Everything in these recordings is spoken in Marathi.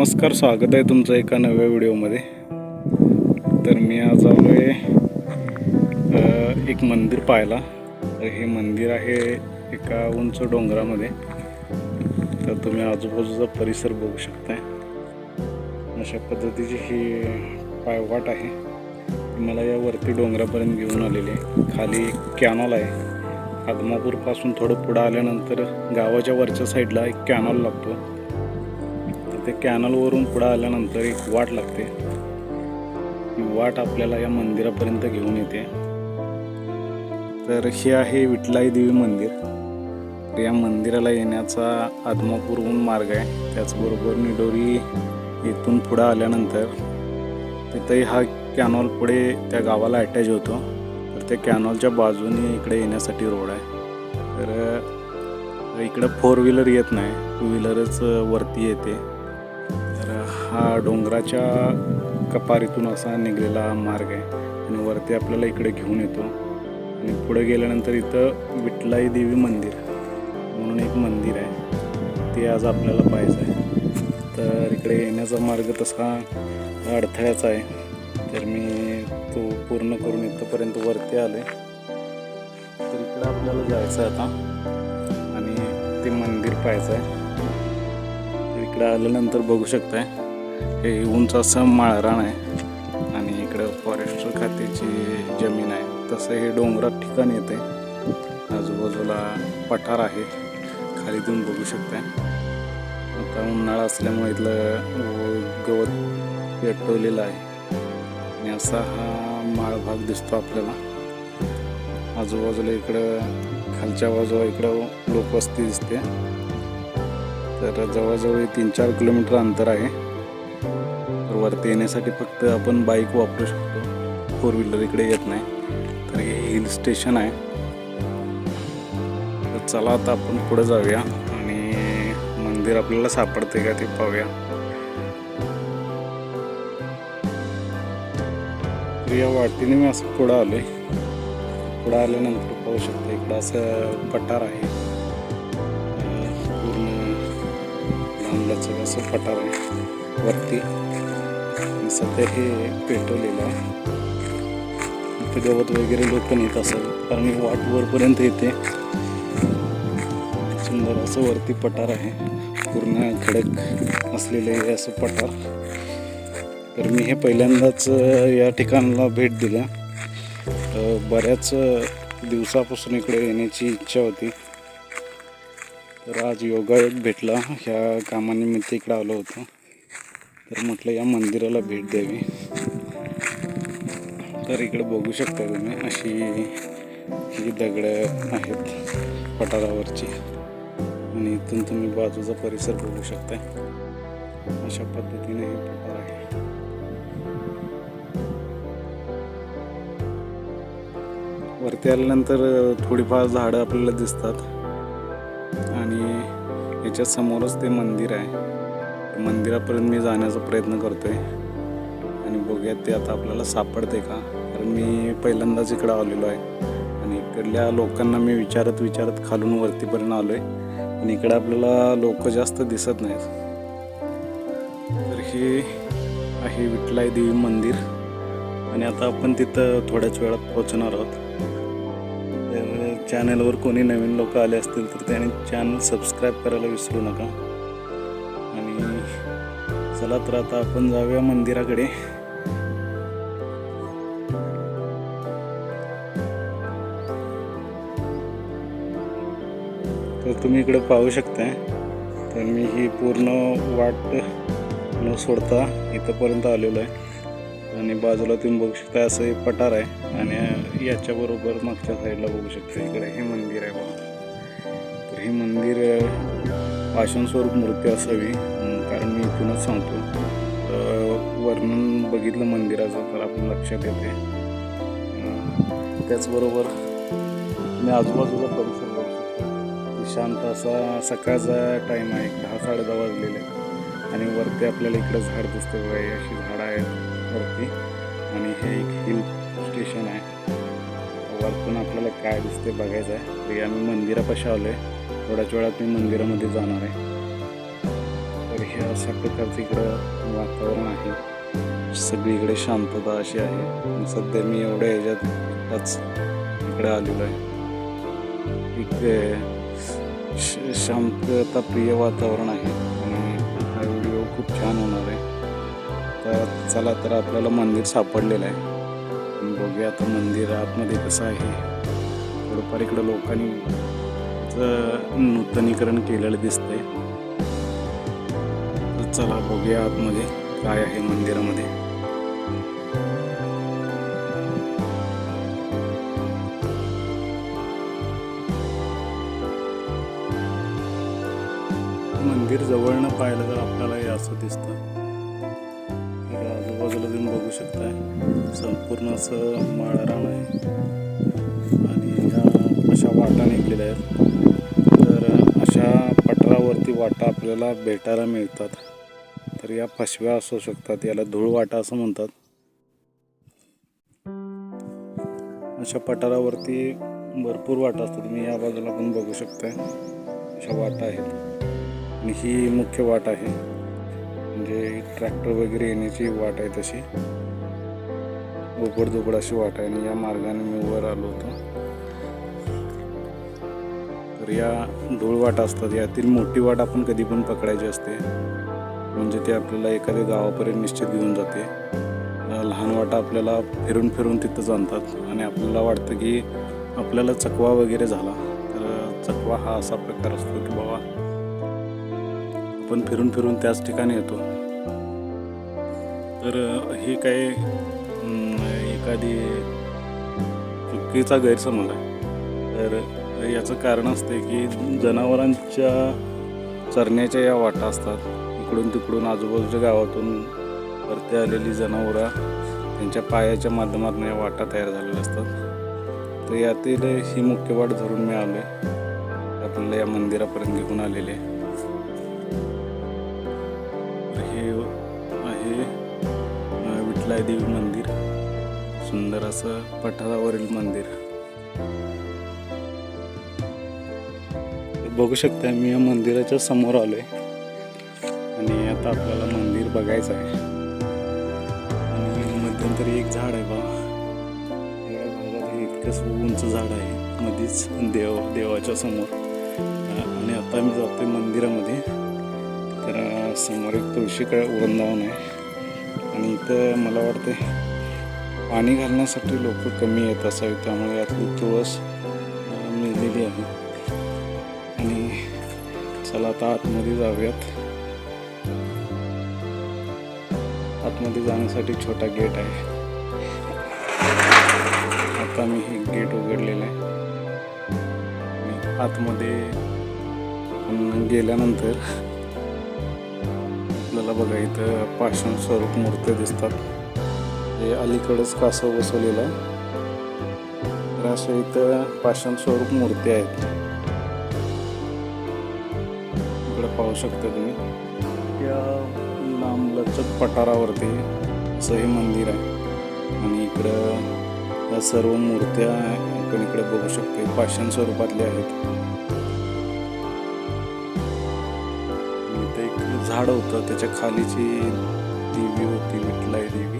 नमस्कार स्वागत आहे तुमचं एका नव्या व्हिडिओमध्ये. तर मी आज आलो आहे एक मंदिर पाहायला. तर हे मंदिर आहे एका उंच डोंगरामध्ये. तर तुम्ही आजूबाजूचा परिसर बघू शकताय. अशा पद्धतीची ही पायवाट आहे. मला या वरती डोंगरापर्यंत घेऊन आलेली आहे. खाली एक कॅनॉल आहे. आदमापूरपासून थोडं पुढं आल्यानंतर गावाच्या वरच्या साईडला एक कॅनॉल लागतो. ते कॅनलवरून पुढं आल्यानंतर एक वाट लागते. ही वाट आपल्याला या मंदिरापर्यंत घेऊन येते. तर हे आहे विठलाई देवी मंदिर. तर या मंदिराला येण्याचा आदमापूरहून मार्ग आहे. त्याचबरोबर निडोरी इथून पुढं आल्यानंतर तिथंही हा कॅनॉल पुढे त्या गावाला अटॅच होतो. तर त्या कॅनॉलच्या बाजूने इकडे येण्यासाठी रोड आहे. तर इकडं फोर व्हीलर येत नाही. टू व्हीलरच वरती येते. हा डोंगराच्या कपारीतून असा निघलेला मार्ग आहे. आणि वरती आपल्याला इकडे घेऊन येतो. आणि पुढे गेल्यानंतर इथं विठलाई देवी मंदिर म्हणून एक मंदिर आहे. ते आज आपल्याला पाहायचं आहे. तर इकडे येण्याचा मार्ग तसा अडथळ्याचा आहे. तर मी तो पूर्ण करून इथंपर्यंत वरती आले तर इकडं आपल्याला जायचं आहे आता. आणि ते मंदिर पाहायचं आहे. इकडं आल्यानंतर बघू शकताय. हे उंच असं माळरान आहे आणि इकडं फॉरेस्ट खात्याची जमीन आहे. तसं हे डोंगरात ठिकाण येते. आजूबाजूला पठार आहे. खाली तुम्ही बघू शकताय. आता उन्हाळा असल्यामुळे इथलं गवत पेटवलेलं आहे. आणि असा हा माळ भाग दिसतो आपल्याला. आजूबाजूला इकडं खालच्या बाजूला इकडं लोकवस्ती दिसते. तर जवळजवळ तीन चार किलोमीटर अंतर आहे. वरती येण्यासाठी फक्त आपण बाईक वापरू शकतो. फोर व्हीलर इकडे येत नाही. तर हे हिल स्टेशन आहे. तर चला आता आपण पुढे जाऊया आणि मंदिर आपल्याला सापडते का ते पाहूया. या वाटेने मी असं पुढं आलो आहे पुढं आल्यानंतर पाहू शकतो इकडं असं पठार आहे. पूर्ण लांबलचक असं पठार आहे. वरती. सध्या हे पेटवलेलं आहे. इथं गवत वगैरे लोक पण येत असेल कारण ही वाट वरपर्यंत येते. सुंदर असं वरती पठार आहे. पूर्ण खडक असलेले हे असं पठार. तर मी हे पहिल्यांदाच या ठिकाणाला भेट दिल्या. बऱ्याच दिवसापासून इकडे येण्याची इच्छा होती. तर आज योगायोग भेटला. ह्या कामानिमित्त इकडे आलो होतो. तर म्हटलं या मंदिराला भेट द्यावी. तर इकडे बघू शकता तुम्ही अशी ही दगडं आहेत पठारावरची. आणि इथून तुम्ही बाजूचा परिसर बघू शकता. अशा पद्धतीने हे पठार आहे. वरती आल्यानंतर थोडीफार झाडं आपल्याला दिसतात. आणि याच्या समोरच ते मंदिर आहे. मंदिरापर्यंत मी जाण्याचा प्रयत्न करतो आहे आणि बघूयात ते आता आपल्याला सापडते का? कारण मी पहिल्यांदाच इकडं आलेलो आहे. आणि इकडल्या लोकांना मी विचारत विचारत खालून वरतीपर्यंत आलो आहे आणि इकडे आपल्याला लोक जास्त दिसत नाहीत. तर हे आहे विठलाई देवी मंदिर. आणि आता आपण तिथं थोड्याच वेळात पोहोचणार आहोत. तर चॅनलवर कोणी नवीन लोक आले असतील तर त्याने चॅनल सबस्क्राईब करायला विसरू नका. चला तर आता आपण जाऊया मंदिराकडे. तर तुम्ही इकडे पाहू शकताय. तर मी ही पूर्ण वाट न सोडता इथंपर्यंत आलेलो आहे. आणि बाजूला तुम्ही बघू शकता असं एक पठार आहे. आणि याच्याबरोबर मागच्या साईडला बघू शकता इकडे हे मंदिर आहे बघा. तर हे मंदिर अं, पाषाणस्वरूप मूर्ती असावी. कारण मी इथूनच सांगतो. वर्णन बघितलं मंदिराचं तर आपण लक्षात येते. त्याचबरोबर मी आजूबाजूचा परिसर बघू शकतो. शांत असा सकाळचा टाईम आहे. दहा साडे दहा वाजलेले आणि वरती आपल्याला इकडं झाड दिसते बघा. अशी झाडं आहेत वरती. आणि हे एक हिल स्टेशन आहे. वरतून आपल्याला काय दिसते बघायचं आहे. आम्ही मंदिरापाशी आलो आहे थोड्याच वेळात मी मंदिरामध्ये जाणार आहे. हे अशा प्रकारचं इकडं वातावरण आहे. सगळीकडे शांतता अशी आहे. सध्या मी एवढ्या ह्याच्यात एकटाच इकडे आलेलो आहे. इकडे श- शांतता प्रिय वातावरण आहे. आणि हा व्हिडिओ खूप छान होणार आहे. तर चला तर आपल्याला मंदिर सापडलेलं आहे. बघूया आता मंदिर आतमध्ये कसं आहे. थोडंफार इकडं लोकांनी नूतनीकरण केलेलं दिसतं चला बघूया आतमध्ये काय आहे मंदिरामध्ये. मंदिर जवळनं पाहिलं तर आपल्याला हे असं दिसतं. आजूबाजूला तुम्ही बघू शकताय. संपूर्ण असं माळरान आहे. आणि ह्या अशा वाटा निघलेल्या आहेत. तर अशा पठारावरती वाटा आपल्याला भेटायला मिळतात. तर या फसव्या असू शकतात याला धूळ वाटा असं म्हणतात. अशा पठारावरती भरपूर वाटा असतात. तुम्ही या बाजूला पण बघू शकताय. अशा वाटा आहेत. आणि ही मुख्य वाट आहे. म्हणजे ट्रॅक्टर वगैरे येण्याची वाट आहे तशी. उघड अशी वाट आहे. आणि या मार्गाने मी वर आलो होतो. तर या धूळ वाटा असतात. यातील मोठी वाट आपण कधी पण पकडायची असते. म्हणजे ते आपल्याला एखाद्या गावापर्यंत निश्चित घेऊन जाते. लहान वाटा आपल्याला फिरून फिरून तिथंच आणतात आणि आपल्याला वाटतं की आपल्याला चकवा वगैरे झाला तर चकवा हा असा प्रकार असतो की बाबा आपण फिरून फिरून त्याच ठिकाणी येतो. तर हे काय एखादी चुकीचा गैरसमज आहे. तर याचं कारण असते की जनावरांच्या चरण्याच्या या वाटा असतात. इकडून तिकडून आजूबाजूच्या गावातून वरती आलेली जनावरं त्यांच्या पायाच्या माध्यमातून या वाटा तयार झालेल्या असतात. तर यातील ही मुख्य वाट धरून मी आलो आहे आपल्याला या मंदिरापर्यंत घेऊन आलेले आहे. तर हे आहे विठलाय देवी मंदिर. सुंदर असं पठारावरील मंदिर. बघू शकता मी या मंदिराच्या समोर आलो आहे आणि आता आपल्याला मंदिर बघायचं आहे. आणि मध्यंतरी एक झाड आहे बा. या भागात हे इतकंच उंच झाड आहे. मध्येच देव देवाच्या समोर. आणि आता मी जातोय मंदिरामध्ये. तर समोर एक तुळशी वृंदावन आहे. आणि इथं मला वाटतं पाणी घालण्यासाठी लोक कमी येत असावी त्यामुळे यातली तुळस मिळलेली आहे. आणि चला आता आतमध्ये जाऊयात. आतमध्ये जाण्यासाठी छोटा गेट आहे. आता मी हे गेट उघडलेलं आहे. आतमध्ये गेल्यानंतर आपल्याला बघा इथं पाषाण स्वरूप मूर्त्या दिसतात. हे अलीकडंच कासव बसवलेलं आहे. तर अशा इथं पाषाण स्वरूप मूर्त्या आहेत. इकडे पाहू शकता तुम्ही. या लांबलचक पठारावरती असं हे मंदिर आहे. आणि इकडं या सर्व मूर्त्या आपण इकडे बघू शकतो पाषाण स्वरूपातल्या आहेत. आणि इथं एक झाड होतं. त्याच्या खालीची देवी होती विठलाई देवी.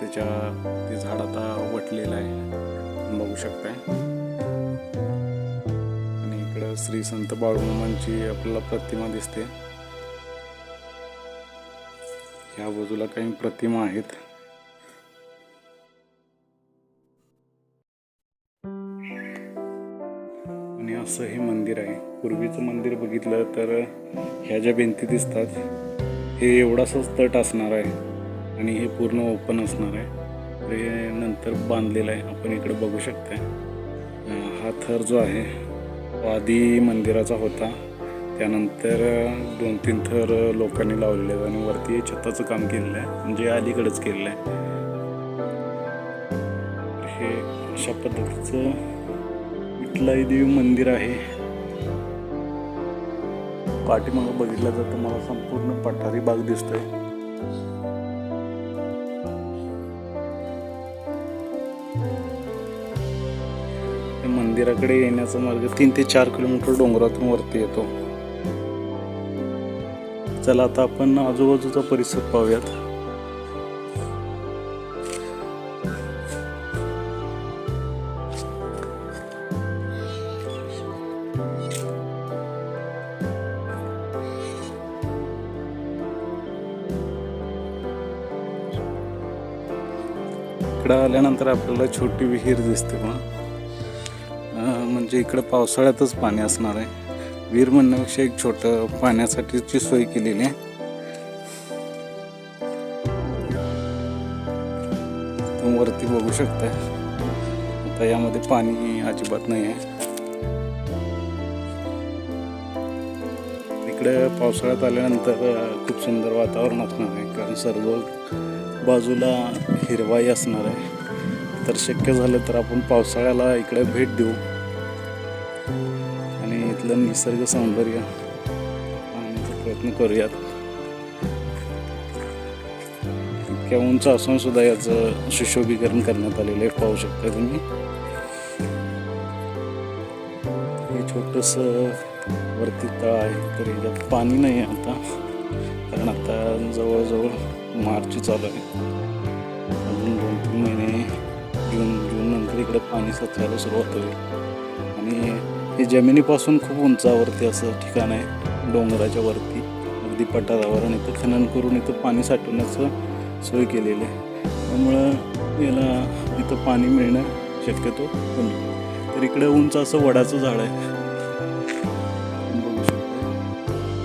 त्याच्या ते झाड आता वटलेलं आहे. बघू शकताय. आणि इकडं श्री संत बाळूमांची आपल्याला प्रतिमा दिसते. ह्या बाजूला काही प्रतिमा आहेत. आणि असं हे मंदिर आहे. पूर्वीचं मंदिर बघितलं तर ह्या ज्या भिंती दिसतात हे एवढासाच तट असणार आहे आणि हे पूर्ण ओपन असणार आहे. हे नंतर बांधलेलं आहे. आपण इकडे बघू शकता हा थर जो आहे आधी मंदिराचा होता. त्यानंतर दोन तीन थर लोकांनी लावलेले आहेत आणि वरती छताचं काम केलेलं आहे. म्हणजे अलीकडेच केलेलं आहे. हे अशा पद्धतीचं विठलाई देवी मंदिर आहे. पाठीमागं बघितलं तर तुम्हाला संपूर्ण पठारी बाग दिसतोय. मंदिराकडे येण्याचा मार्ग तीन ते चार किलोमीटर डोंगरातून वरती येतो. चला आता आपण आजूबाजूचा परिसर पाहूयात. इकडं आल्यानंतर आपल्याला छोटी विहीर दिसते पण म्हणजे इकडं पावसाळ्यातच पाणी असणार आहे. वीर म्हणण्यापेक्षा एक छोटं पाण्यासाठीची सोय केलेली आहे. तुम्ही वरती बघू शकताय. आता यामध्ये पाणी अजिबात नाही आहे. इकडे पावसाळ्यात आल्यानंतर खूप सुंदर वातावरण असणार आहे. कारण सर्व बाजूला हिरवाई असणार आहे. तर शक्य झालं तर आपण पावसाळ्याला इकडे भेट देऊ. इथलं निसर्ग सौंदर्य पाहण्याचा प्रयत्न करूयात. इतक्या उंच असून सुद्धा याचं सुशोभीकरण करण्यात आलेलं आहे पाहू शकता तुम्ही. हे छोटस वरती तळ आहे तर याच्यात पाणी नाही आहे आता. कारण आता जवळजवळ मार्च चालू आहे. अजून दोन तीन महिने जून जून नंतर इकडे पाणी साचायला सुरुवात होईल. आणि हे जमिनीपासून खूप उंचावरती असं ठिकाण आहे डोंगराच्या वरती. अगदी पठारावर आणि इथं खनन करून इथं पाणी साठवण्याचं सोय केलेली आहे. त्यामुळं याला इथं पाणी मिळणं शक्यतो कमी. तर इकडे उंच असं वडाचं झाड आहे. बघू शकतो.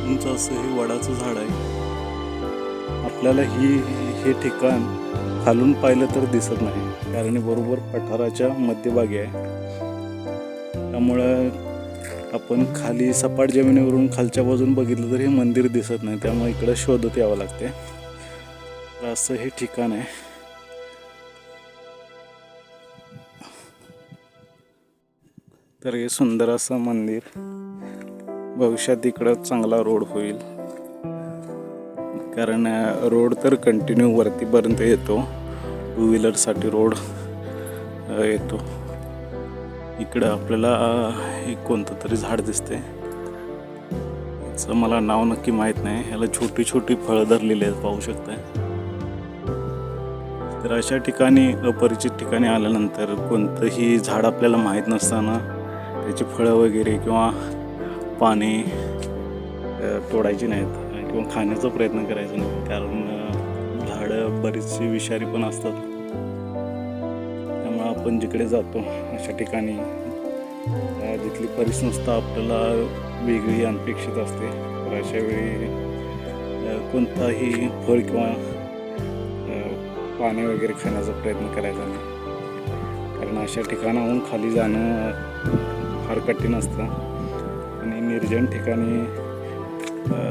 उंच असं हे वडाचं झाड आहे. आपल्याला ही हे ठिकाण खालून पाहिलं तर दिसत नाही. कारण बरोबर पठाराच्या मध्यभागी आहे. त्यामुळं आपण खाली सपाट जमिनीवरून खालच्या बाजून बघितलं तर हे मंदिर दिसत नाही त्यामुळे इकडं शोधत यावं लागते. तर असं हे ठिकाण आहे. तर हे सुंदर असं मंदिर. भविष्यात इकडं चांगला रोड होईल. कारण रोड तर कंटिन्यू वरतीपर्यंत येतो. टू व्हीलरसाठी रोड येतो. इकडं आपल्याला हे कोणतं तरी झाड दिसते याचं मला नाव नक्की माहीत नाही. याला छोटी छोटी फळं धरलेली आहेत पाहू शकताय. तर अशा ठिकाणी अपरिचित ठिकाणी आल्यानंतर कोणतंही झाड आपल्याला माहीत नसताना त्याची फळं वगैरे किंवा पाने तोडायची नाहीत किंवा खाण्याचा प्रयत्न करायचा नाही. कारण झाडं बरीचशी विषारी पण असतात. आपण जिकडे जातो अशा ठिकाणी. तिथली जिथली परिसंस्था आपल्याला वेगळी अनपेक्षित असते. तर अशा वेळी कोणताही फळ किंवा पाणी वगैरे खाण्याचा प्रयत्न करायचा नाही. कारण अशा ठिकाणाहून खाली जाणं फार कठीण असतं. आणि निर्जन ठिकाणी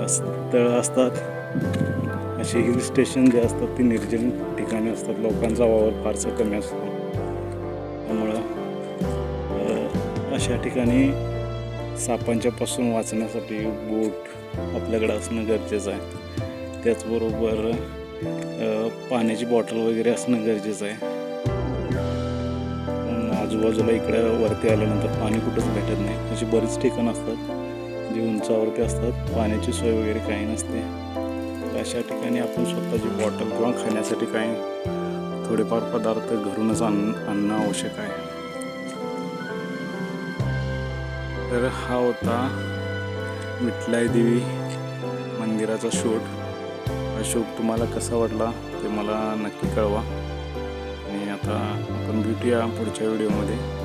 स्थळं असतात. असे हिल स्टेशन जे असतात ते निर्जन ठिकाणी असतात. लोकांचा वावर फारसा कमी असतो. त्यामुळं अशा ठिकाणी सापांच्या पासून वाचण्यासाठी बोट आपल्याकडे असणं गरजेचं आहे. त्याचबरोबर पाण्याची बॉटल वगैरे असणं गरजेचं आहे. आजूबाजूला इकडं वरती आल्यानंतर पाणी कुठंच भेटत नाही. अशी बरीच ठिकाणं असतात जी उंचावरती असतात. पाण्याची सोय वगैरे काही नसते. अशा ठिकाणी आपण स्वतःची बॉटल किंवा खाण्यासाठी काही थोडेफार पदार्थ घरूनच आण आणणं आवश्यक आहे. तर हा होता विठलाई देवी मंदिराचा शूट हा शूट तुम्हाला कसा वाटला ते मला नक्की कळवा. आणि आता आपण भेटूया पुढच्या व्हिडिओमध्ये.